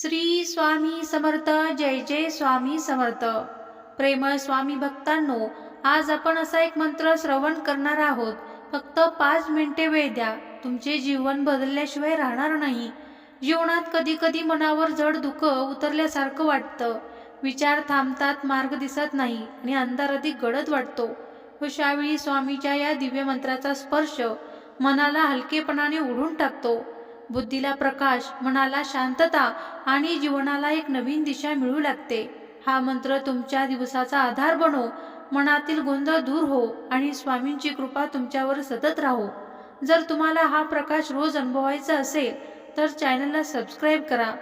श्री स्वामी समर्थ जय जय स्वामी समर्थ. प्रेमळ स्वामी भक्तांनो आज आपण असा एक मंत्र श्रवण करणार आहोत. फक्त पाच मिनिटे वेळ द्या. तुमचे जीवन बदलल्याशिवाय राहणार नाही. जीवनात कधी कधी मनावर जड दुःख उतरल्यासारखं वाटतं. विचार थांबतात मार्ग दिसत नाही आणि अंधार अधिक गडद वाटतो. अशावेळी स्वामीच्या या दिव्य मंत्राचा स्पर्श मनाला हलकेपणाने ओढून टाकतो. बुद्धीला प्रकाश मनाला शांतता आणि जीवनाला एक नवीन दिशा मिळू लागते. हा मंत्र तुमच्या दिवसाचा आधार बनो मनातील गोंधळ दूर हो आणि स्वामींची कृपा तुमच्यावर सतत राहो. जर तुम्हाला हा प्रकाश रोज अनुभवायचा असेल तर चॅनलला सबस्क्राईब करा.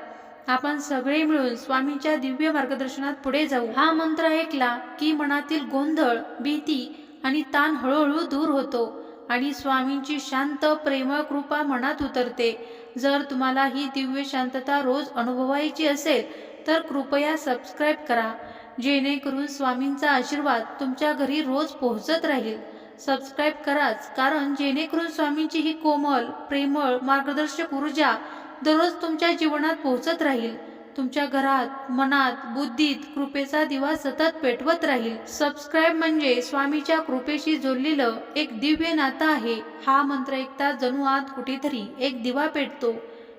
आपण सगळे मिळून स्वामींच्या दिव्य मार्गदर्शनात पुढे जाऊ. हा मंत्र ऐकला की मनातील गोंधळ भीती आणि ताण हळूहळू दूर होतो आणि स्वामींची शांत प्रेमळ कृपा मनात उतरते. जर तुम्हाला ही दिव्य शांतता रोज अनुभवायची असेल तर कृपया सबस्क्राईब करा. जेणेकरून स्वामींचा आशीर्वाद तुमच्या घरी रोज पोहोचत राहील. सबस्क्राईब कराच कारण जेणेकरून स्वामींची ही कोमल प्रेमळ मार्गदर्शक ऊर्जा दररोज तुमच्या जीवनात पोहोचत राहील. तुमच्या घरात मनात बुद्धीत कृपेचा दिवा सतत पेटवत राहील. सबस्क्राईब म्हणजे स्वामीच्या कृपेशी जोडलेलं एक दिव्य नातं आहे. हा मंत्र ऐकता जणू आत कुठेतरी एक दिवा पेटतो.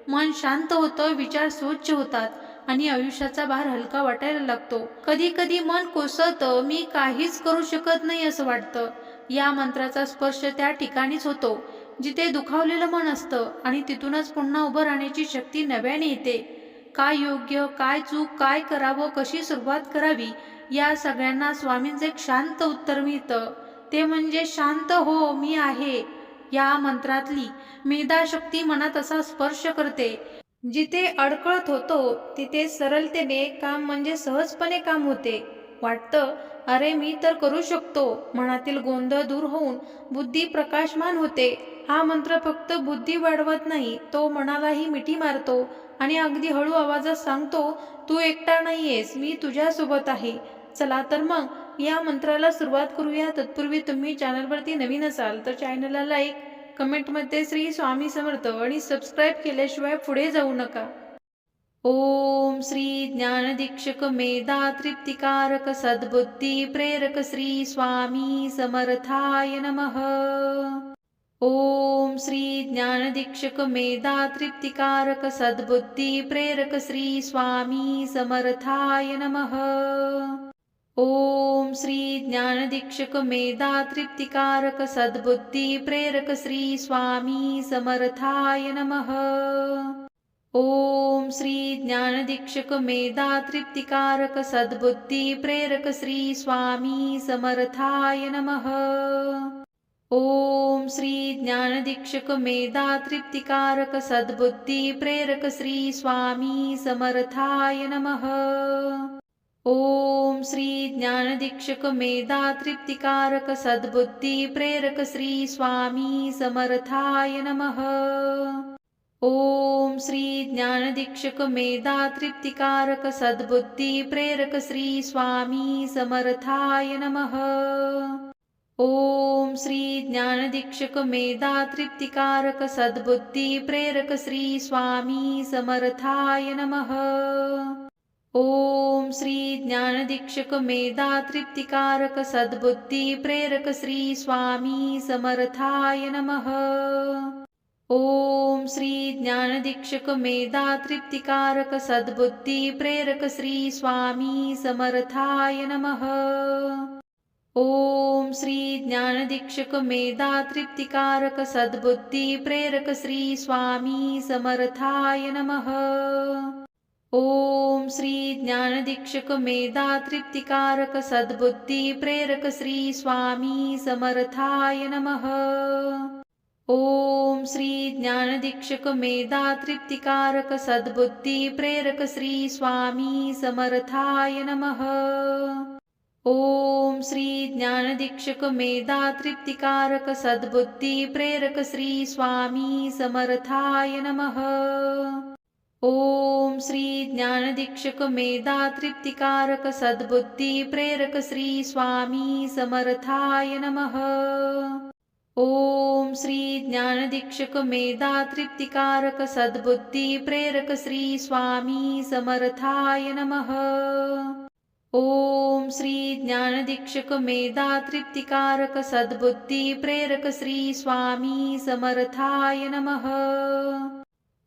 मन शांत होतं विचार स्वच्छ होतात आणि आयुष्याचा भार हलका वाटायला लागतो. कधी कधी मन कोसळतं मी काहीच करू शकत नाही असं वाटतं. या मंत्राचा स्पर्श त्या ठिकाणीच होतो जिथे दुखावलेलं मन असतं आणि तिथूनच पुन्हा उभं राहण्याची शक्ती नव्याने येते. काय योग्य काय चूक काय करावं कशी सुरुवात करावी या सगळ्यांना स्वामींचं एक शांत उत्तर मिळतं. ते म्हणजे शांत हो मी आहे या मंत्रातली मेधाशक्ती मनात असा स्पर्श करते. जिथे अडकळत होतो तिथे सरलतेने काम म्हणजे सहजपणे काम होते. वाटतं अरे मी तर करू शकतो. मनातील गोंधळ दूर होऊन बुद्धी प्रकाशमान होते. हा मंत्र फक्त बुद्धी वाढवत नाही तो मनालाही मिठी मारतो. आणि अगदी हळू आवाजात सांगतो तू एकटा नाहीयेस मी तुझ्यासोबत आहे. चला तर मग या मंत्राला सुरुवात करूया. तत्पूर्वी तुम्ही चॅनलवरती नवीन असाल तर चॅनलला लाईक कमेंटमध्ये श्री स्वामी समर्थ आणि सबस्क्राईब केल्याशिवाय पुढे जाऊ नका. ओम श्री ज्ञानदीक्षक मेधा तृप्तिकारक सद्बुद्धी प्रेरक श्री स्वामी समर्थाय नमः. ओम श्री ज्ञानदीक्षक मेधा तृप्तिकारक सद्बुद्धि प्रेरक श्री स्वामी समर्थाय नमः। ओम श्री ज्ञानदीक्षक मेधा तृप्तिकारक सद्बुद्धि प्रेरक श्री स्वामी समर्थाय नमः। ओम श्री ज्ञानदीक्षक मेधा तृप्तिकारक सद्बुद्धि प्रेरक श्री स्वामी समर्थाय नमः। ओम श्री ज्ञानदीक्षक मेधा तृप्तिकारक सद्बुद्धी प्रेरक श्री स्वामी समर्थाय नमः। ओम श्री ज्ञानदीक्षक मेधा तृप्तिकारक सद्बुद्धी प्रेरक श्री स्वामी समर्थाय नमः। ओम श्री ज्ञानदीक्षक मेधा तृप्तिकारक सद्बुद्धी प्रेरक श्री स्वामी समर्थाय नमः। ओम श्री ज्ञानदीक्षक मेधा तृप्तिकारक सद्बुद्धि प्रेरक श्री स्वामी समर्थाय नमः। ओम श्री ज्ञानदीक्षक मेधा तृप्तिकारक सद्बुद्धि प्रेरक श्री स्वामी समर्थाय नमः। ओम श्री ज्ञानदीक्षक मेधा तृप्तिकारक सद्बुद्धि प्रेरक श्री स्वामी समर्थाय नमः। ॐ श्री ज्ञानदीक्षक मेधातृप्तिकारक सद्बुद्धि प्रेरक श्री स्वामी समर्थाय नमः। ॐ श्री ज्ञानदीक्षक मेधातृप्तिकारक सद्बुद्धि प्रेरक श्री स्वामी समर्थाय नमः। ॐ श्री ज्ञानदीक्षक मेधातृप्तिकारक सद्बुद्धि प्रेरक श्री स्वामी समर्थाय नमः। ॐ श्री ज्ञानदीक्षक मेधातृप्तिकारक सद्बुद्धि प्रेरक श्री स्वामी समर्थाय नमः। ॐ श्री ज्ञानदीक्षक मेधातृप्तिकारक सद्बुद्धि प्रेरक श्री स्वामी समर्थाय नमः। ॐ श्री ज्ञानदीक्षक मेधातृप्तिकारक सद्बुद्धि प्रेरक श्री स्वामी समर्थाय नमः। ओम श्री ज्ञानदीक्षक मेधा तृप्तिकारक सद्बुद्धी प्रेरक श्री स्वामी समर्थाय नमः।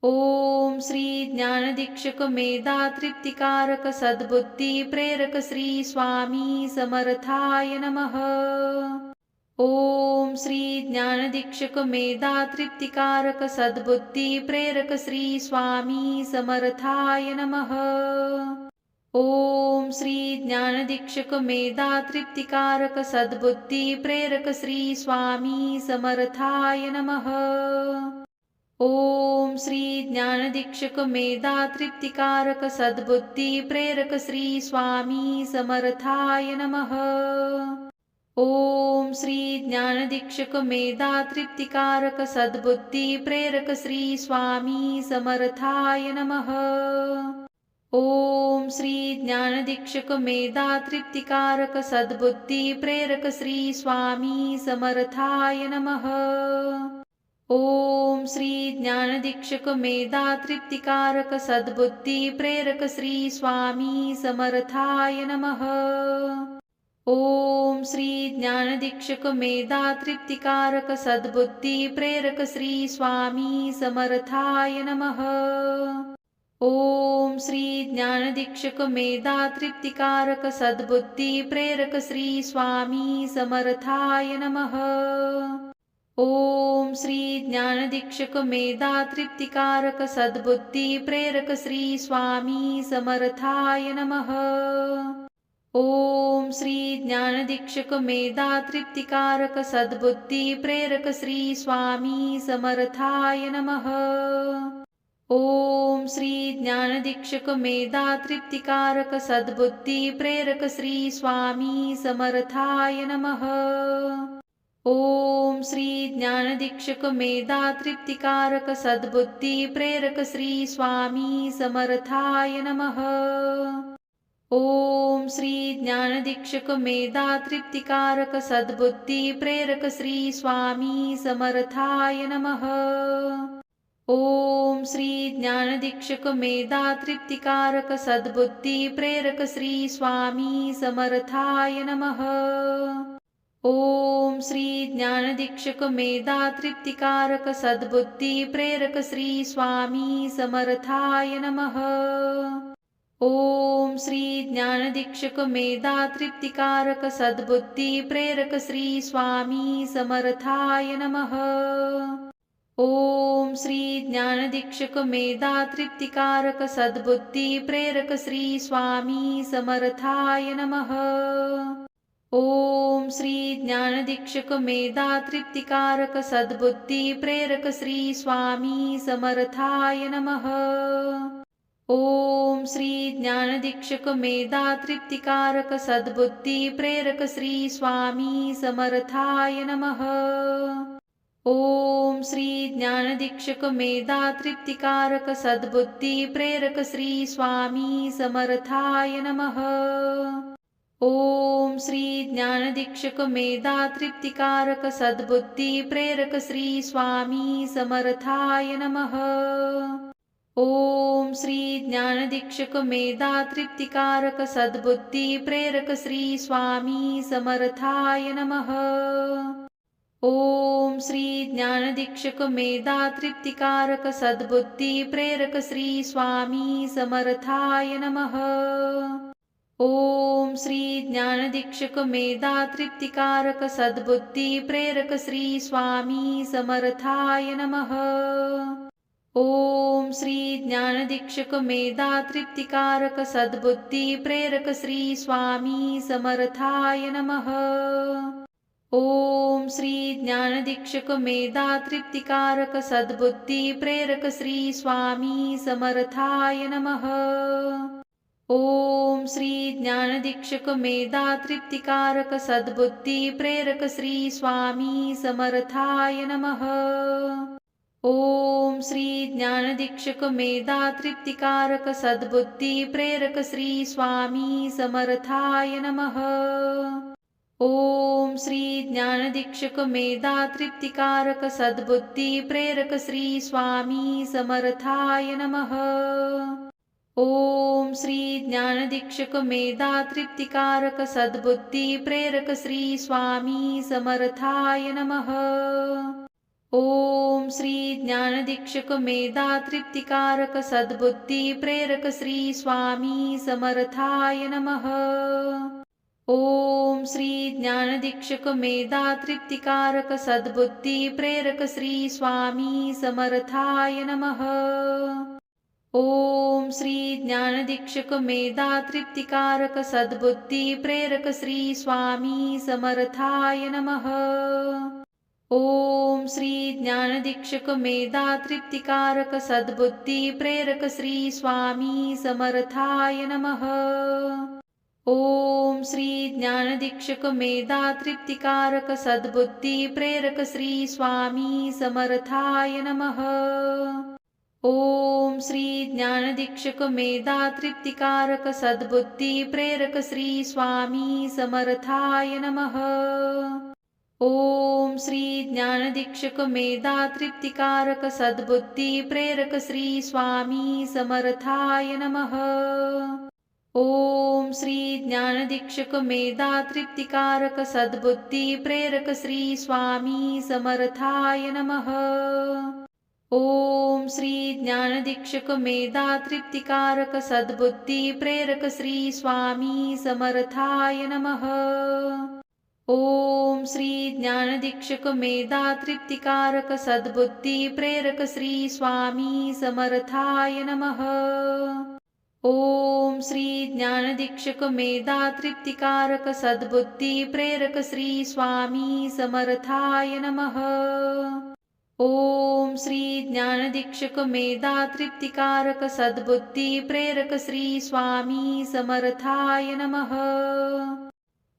ओम श्री ज्ञानदीक्षक मेधा तृप्तिकारक सद्बुद्धी प्रेरक श्री स्वामी समर्थाय नमः। ओम श्री ज्ञानदीक्षक मेधा तृप्तिकारक सद्बुद्धी प्रेरक श्री स्वामी समर्थाय नमः। ओम श्री ज्ञानदीक्षक मेधा तृप्तिकारक सद्बुद्धि प्रेरक श्री स्वामी समर्थाय नमः। ओम श्री ज्ञानदीक्षक मेधा तृप्तिकारक सद्बुद्धि प्रेरक श्री स्वामी समर्थाय नमः। ओम श्री ज्ञानदीक्षक मेधा तृप्तिकारक सद्बुद्धि प्रेरक श्री स्वामी समर्थाय नमः। ओम श्री ज्ञानदीक्षक मेधा तृप्तिकारक सद्बुद्धि प्रेरक श्री स्वामी समर्थाय नमः। ओम श्री ज्ञानदीक्षक मेधा तृप्तिकारक सद्बुद्धि प्रेरक श्री स्वामी समर्थाय नमः। ओम श्री ज्ञानदीक्षक मेधा तृप्तिकारक सद्बुद्धि प्रेरक श्री स्वामी समर्थाय नमः। ओम श्री ज्ञानदीक्षक मेधा तृप्तिकारक सद्बुद्धि प्रेरक श्री स्वामी समर्थाय नमः। ओम श्री ज्ञानदीक्षक मेधा तृप्तिकारक सद्बुद्धि प्रेरक श्री स्वामी समर्थाय नमः। ओम श्री ज्ञानदीक्षक मेधा तृप्तिकारक सद्बुद्धि प्रेरक श्री स्वामी समर्थाय नमः। ओम श्री ज्ञानदीक्षक मेधा तृप्तिकारक प्रेरक श्री स्वामी समर्थाय नमः। ओम श्री ज्ञानदीक्षक मेधा तृप्तिकारक सद्बुद्धी प्रेरक श्री स्वामी समर्थाय नमः। ओम श्री ज्ञानदीक्षक मेधा तृप्तिकारक प्रेरक श्री स्वामी समर्थाय नमः। ओम श्री ज्ञानदीक्षक मेधा तृप्तिकारक सद्बुद्धि प्रेरक श्री स्वामी समर्थाय नमः। ओम श्री ज्ञानदीक्षक मेधा तृप्तिकारक सद्बुद्धि प्रेरक श्री स्वामी समर्थाय नमः। ओम श्री ज्ञानदीक्षक मेधा तृप्तिकारक सद्बुद्धि प्रेरक श्री स्वामी समर्थाय नमः। ओम श्री ज्ञानदीक्षक मेधा तृप्तिकारक सद्बुद्धी प्रेरक श्री स्वामी समर्थाय नमः। ओम श्री ज्ञानदीक्षक मेधा तृप्तिकारक प्रेरक श्री स्वामी समर्थाय नमः। ओम श्री ज्ञानदीक्षक मेधा तृप्तिकारक प्रेरक श्री स्वामी समर्थाय नमः। ओम श्री ज्ञानदीक्षक मेधा तृप्तिकारक सद्बुद्धी प्रेरक श्री स्वामी समर्थाय नमः। ओम श्री ज्ञानदीक्षक मेधा तृप्तिकारक सद्बुद्धी प्रेरक श्री स्वामी समर्थाय नमः। ओम श्री ज्ञानदीक्षक मेधा तृप्तिकारक सद्बुद्धी प्रेरक श्री स्वामी समर्थाय नमः। ओम श्री ज्ञानदीक्षक मेधा तृप्तिकारक सद्बुद्धि प्रेरक श्री स्वामी समर्थाय नमः। ओम श्री ज्ञानदीक्षक मेधा तृप्तिकारक सद्बुद्धि प्रेरक श्री स्वामी समर्थाय नमः। ओम श्री ज्ञानदीक्षक मेधा तृप्तिकारक सद्बुद्धि प्रेरक श्री स्वामी समर्थाय नमः। ओम श्री ज्ञानदीक्षक मेधा तृप्तिकारक सद्बुद्धि प्रेरक श्री स्वामी समर्थाय नमः। ओम श्री ज्ञानदीक्षक मेधा तृप्तिकारक सद्बुद्धि प्रेरक श्री स्वामी समर्थाय नमः। ओम श्री ज्ञानदीक्षक मेधा तृप्तिकारक सद्बुद्धि प्रेरक श्री स्वामी समर्थाय नमः। ओम श्री ज्ञानदीक्षक मेधा तृप्तिकारक प्रेरक श्री स्वामी समर्थाय नमः। ओम श्री ज्ञानदीक्षक मेधा तृप्तिकारक सद्बुद्धी प्रेरक श्री स्वामी समर्थाय नमः। ओम श्री ज्ञानदीक्षक मेधा तृप्तिकारक प्रेरक श्री स्वामी समर्थाय नमः। ओम श्री ज्ञानदीक्षक मेधा तृप्तिकारक सद्बुद्धि प्रेरक श्री स्वामी समर्थाय नमः। ओम श्री ज्ञानदीक्षक मेधा तृप्तिकारक सद्बुद्धि प्रेरक श्री स्वामी समर्थाय नमः। ओम श्री ज्ञानदीक्षक मेधा तृप्तिकारक सद्बुद्धि प्रेरक श्री स्वामी समर्थाय नमः। ओम श्री ज्ञानदीक्षक मेधा तृप्तिकारक सद्बुद्धी प्रेरक श्री स्वामी समर्थाय नमः। ओम श्री ज्ञानदीक्षक मेधा तृप्तिकारक सद्बुद्धी प्रेरक श्री स्वामी समर्थाय नमः। ओम श्री ज्ञानदीक्षक मेधा तृप्तिकारक सद्बुद्धी प्रेरक श्री स्वामी समर्थाय नमः। ओम श्री ज्ञानदीक्षक मेधा तृप्तिकारक सद्बुद्धी प्रेरक श्री स्वामी समर्थाय नमः। ओम श्री ज्ञानदीक्षक मेधा तृप्तिकारक सद्बुद्धी प्रेरक श्री स्वामी समर्थाय नमः। ओम श्री ज्ञानदीक्षक मेधा तृप्तिकारक सद्बुद्धी प्रेरक श्री स्वामी समर्थाय नमः। ओम श्री ज्ञानदीक्षक मेधा तृप्तिकारक सद्बुद्धि प्रेरक श्री स्वामी समर्थाय नमः। ओम श्री ज्ञानदीक्षक मेधा तृप्तिकारक सद्बुद्धि प्रेरक श्री स्वामी समर्थाय नमः।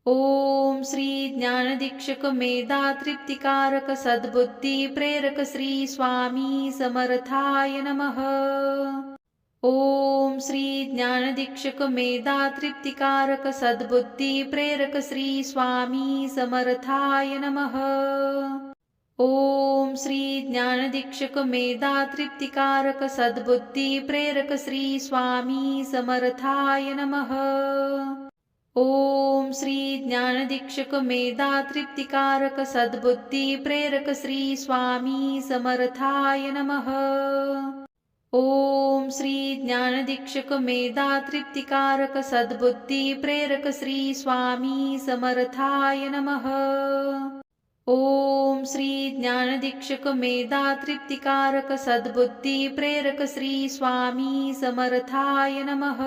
ओम श्री ज्ञानदीक्षक मेधा तृप्तिकारक सद्बुद्धि प्रेरक श्री स्वामी समर्थाय नमः। ओम श्री ज्ञानदीक्षक मेधा तृप्तिकारक सद्बुद्धि प्रेरक श्री स्वामी समर्थाय नमः। ओम श्री ज्ञानदीक्षक मेधा तृप्तिकारक सद्बुद्धि प्रेरक श्री स्वामी समर्थाय नमः। ओम श्री ज्ञानदीक्षक मेधा तृप्तिकारक सद्बुद्धि प्रेरक श्री स्वामी समर्थाय नमः। ओम श्री ज्ञानदीक्षक मेधा तृप्तिकारक सद्बुद्धि प्रेरक श्री स्वामी समर्थाय नमः। ओम श्री ज्ञानदीक्षक मेधा तृप्तिकारक सद्बुद्धि प्रेरक श्री स्वामी समर्थाय नमः।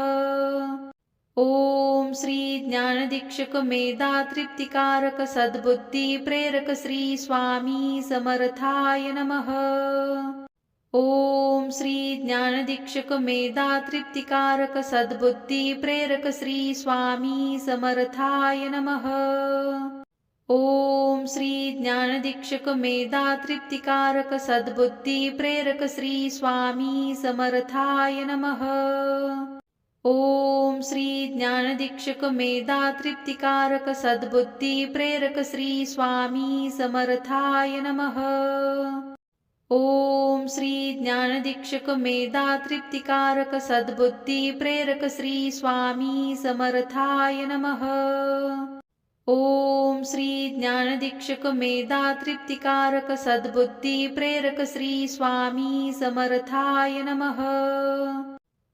ओम श्री ज्ञानदीक्षक मेधा तृप्तिकारक सद्बुद्धि प्रेरक श्री स्वामी समर्थाय नमः। ओम श्री ज्ञानदीक्षक मेधा तृप्तिकारक सद्बुद्धि प्रेरक श्री स्वामी समर्थाय नमः। ओम श्री ज्ञानदीक्षक मेधा तृप्तिकारक सद्बुद्धि प्रेरक श्री स्वामी समर्थाय नमः। ओम श्री ज्ञानदीक्षक मेधा तृप्तिकारक सद्बुद्धि प्रेरक श्री स्वामी समर्थाय नमः। ओम श्री ज्ञानदीक्षक मेधा तृप्तिकारक सद्बुद्धी प्रेरक श्री स्वामी समर्थाय नमः। ओम श्री ज्ञानदीक्षक मेधा तृप्तिकारक सद्बुद्धी प्रेरक श्री स्वामी समर्थाय नमः।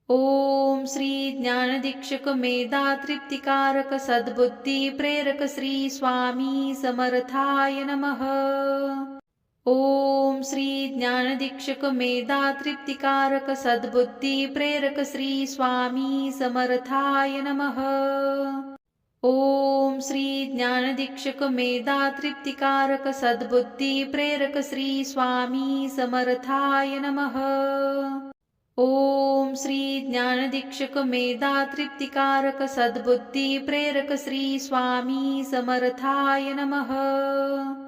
ओम श्री ज्ञानदीक्षक मेधा तृप्तिकारक सद्बुद्धी प्रेरक श्री स्वामी समर्थाय नमः। ओम श्री ज्ञानदीक्षक मेधा तृप्तिकारक सद्बुद्धी प्रेरक श्री स्वामी समर्थाय नमः। ओम श्री ज्ञानदीक्षक मेधा तृप्तिकारक सद्बुद्धी प्रेरक श्री स्वामी समर्थाय नमः। ओम श्री ज्ञानदीक्षक मेधा तृप्तिकारक सद्बुद्धी प्रेरक श्री स्वामी समर्थाय नमः।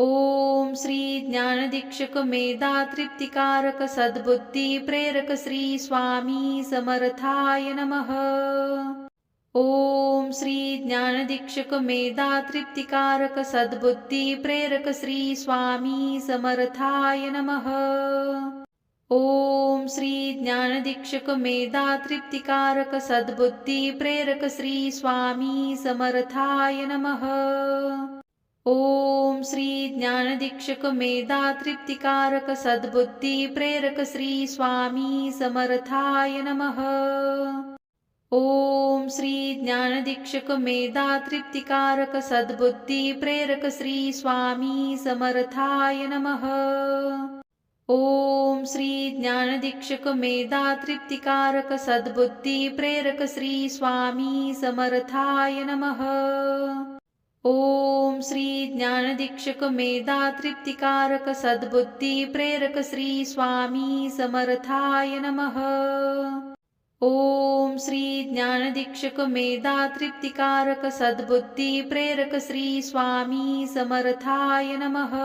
ओम श्री ज्ञानदीक्षक मेधा तृप्तिकारक सद्बुद्धि प्रेरक श्री स्वामी समर्थाय नमः। ओम श्री ज्ञानदीक्षक मेधा तृप्तिकारक सद्बुद्धि प्रेरक श्री स्वामी समर्थाय नमः। ओम श्री ज्ञानदीक्षक मेधा तृप्तिकारक सद्बुद्धि प्रेरक श्री स्वामी समर्थाय नमः। ओम श्री ज्ञानदीक्षक मेधा तृप्तिकारक सद्बुद्धी प्रेरक श्री स्वामी समर्थाय नमः। ओम श्री ज्ञानदीक्षक मेधा तृप्तिकारक सद्बुद्धी प्रेरक श्री स्वामी समर्थाय नमः। ओम श्री ज्ञानदीक्षक मेधा तृप्तिकारक सद्बुद्धी प्रेरक श्री स्वामी समर्थाय नमः। ओम श्री ज्ञानदीक्षक मेधा तृप्तिकारक सद्बुद्धी प्रेरक श्री स्वामी समर्थाय नमः। ओम श्री ज्ञानदीक्षक मेधा तृप्तिकारक सद्बुद्धी प्रेरक श्री स्वामी समर्थाय नमः।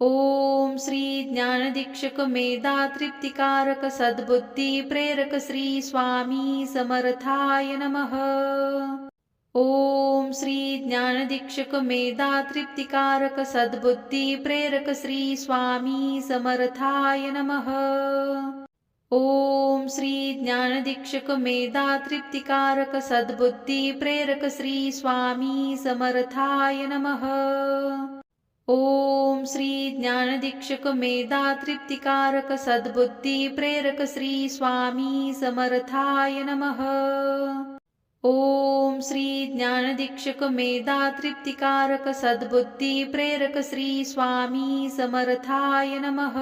ओम श्री ज्ञानदीक्षक मेधा तृप्तिकारक सद्बुद्धी प्रेरक श्री स्वामी समर्थाय नमः। ॐ श्री ज्ञानदीक्षक मेधातृप्तिकारक सद्बुद्धि प्रेरक श्री स्वामी समर्थाय नमः। ॐ श्री ज्ञानदीक्षक मेधातृप्तिकारक सद्बुद्धि प्रेरक श्री स्वामी समर्थाय नमः। ॐ श्री ज्ञानदीक्षक मेधातृप्तिकारक सद्बुद्धि प्रेरक श्री स्वामी समर्थाय नमः। ओम श्री ज्ञानदीक्षक मेधा तृप्तिकारक सद्बुद्धि प्रेरक श्री स्वामी समर्थाय नमः।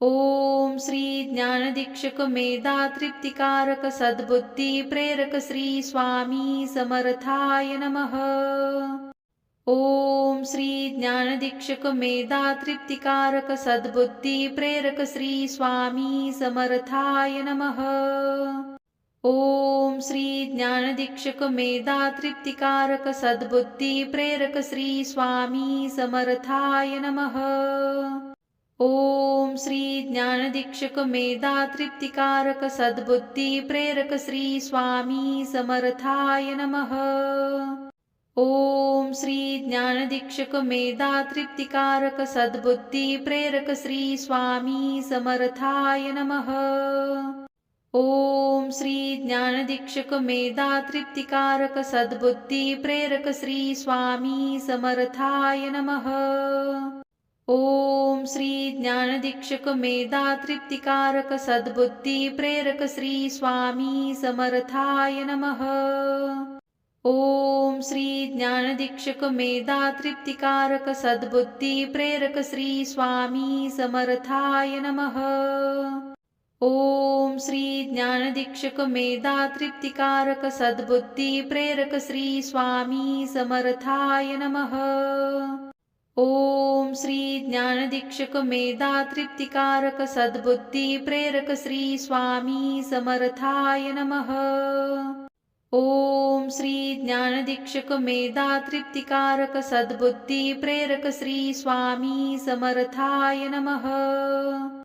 ओम श्री ज्ञानदीक्षक मेधा तृप्तिकारक सद्बुद्धि प्रेरक श्री स्वामी समर्थाय नमः। ओम श्री ज्ञानदीक्षक मेधा तृप्तिकारक सद्बुद्धि प्रेरक श्री स्वामी समर्थाय नमः। ओम श्री ज्ञानदीक्षक मेधा तृप्तिकारक सद्बुद्धी प्रेरक श्री स्वामी समर्थाय नमः। ओम श्री ज्ञानदीक्षक मेधा तृप्तिकारक सद्बुद्धी प्रेरक श्री स्वामी समर्थाय नमः। ओम श्री ज्ञानदीक्षक मेधा तृप्तिकारक सद्बुद्धी प्रेरक श्री स्वामी समर्थाय नमः। ओम श्री ज्ञानदीक्षक मेधा तृप्तिकारक सद्बुद्धी प्रेरक श्री स्वामी समर्थाय नमः। ओम श्री ज्ञानदीक्षक मेधा तृप्तिकारक सद्बुद्धी प्रेरक श्री स्वामी समर्थाय नमः। ओम श्री ज्ञानदीक्षक मेधा तृप्तिकारक सद्बुद्धी प्रेरक श्री स्वामी समर्थाय नमः। ओम श्री ज्ञानदीक्षक मेधा तृप्तिकारक सद्बुद्धि प्रेरक श्री स्वामी समर्थाय नमः। ओम श्री ज्ञानदीक्षक मेधा तृप्तिकारक सद्बुद्धि प्रेरक श्री स्वामी समर्थाय नमः। ओम श्री ज्ञानदीक्षक मेधा तृप्तिकारक सद्बुद्धि प्रेरक श्री स्वामी समर्थाय नमः।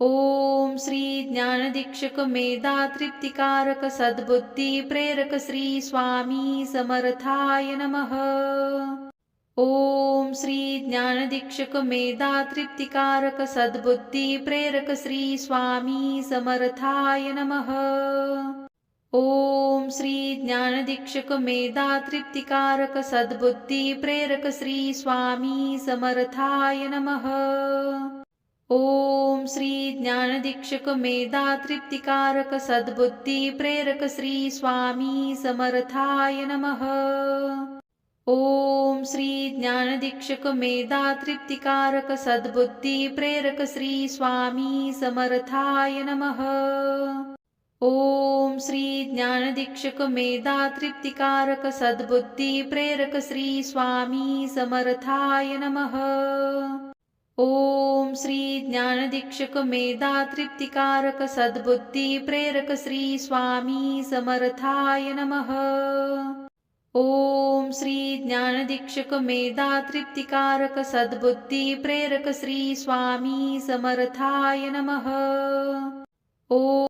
ओम श्री ज्ञानदीक्षक मेधा तृप्तिकारक सद्बुद्धि प्रेरक श्री स्वामी समर्थाय नमः। ओम श्री ज्ञानदीक्षक मेधा तृप्तिकारक सद्बुद्धि प्रेरक श्री स्वामी समर्थाय नमः। ओम श्री ज्ञानदीक्षक मेधा तृप्तिकारक सद्बुद्धि प्रेरक श्री स्वामी समर्थाय नमः। ओम श्री ज्ञानदीक्षक मेधा तृप्तिकारक प्रेरक श्री स्वामी समर्थाय नमः। ओम श्री ज्ञानदीक्षक मेधा तृप्तिकारक सद्बुद्धी प्रेरक श्री स्वामी समर्थाय नमः। ओम श्री ज्ञानदीक्षक मेधा तृप्तिकारक प्रेरक श्री स्वामी समर्थाय नमः। ओम श्री ज्ञानदीक्षक मेधा तृप्तिकारक सद्बुद्धि प्रेरक श्री स्वामी समर्थाय नमः। ओम श्री ज्ञानदीक्षक मेधा तृप्तिकारक सद्बुद्धि प्रेरक श्री स्वामी समर्थाय नमः। ओम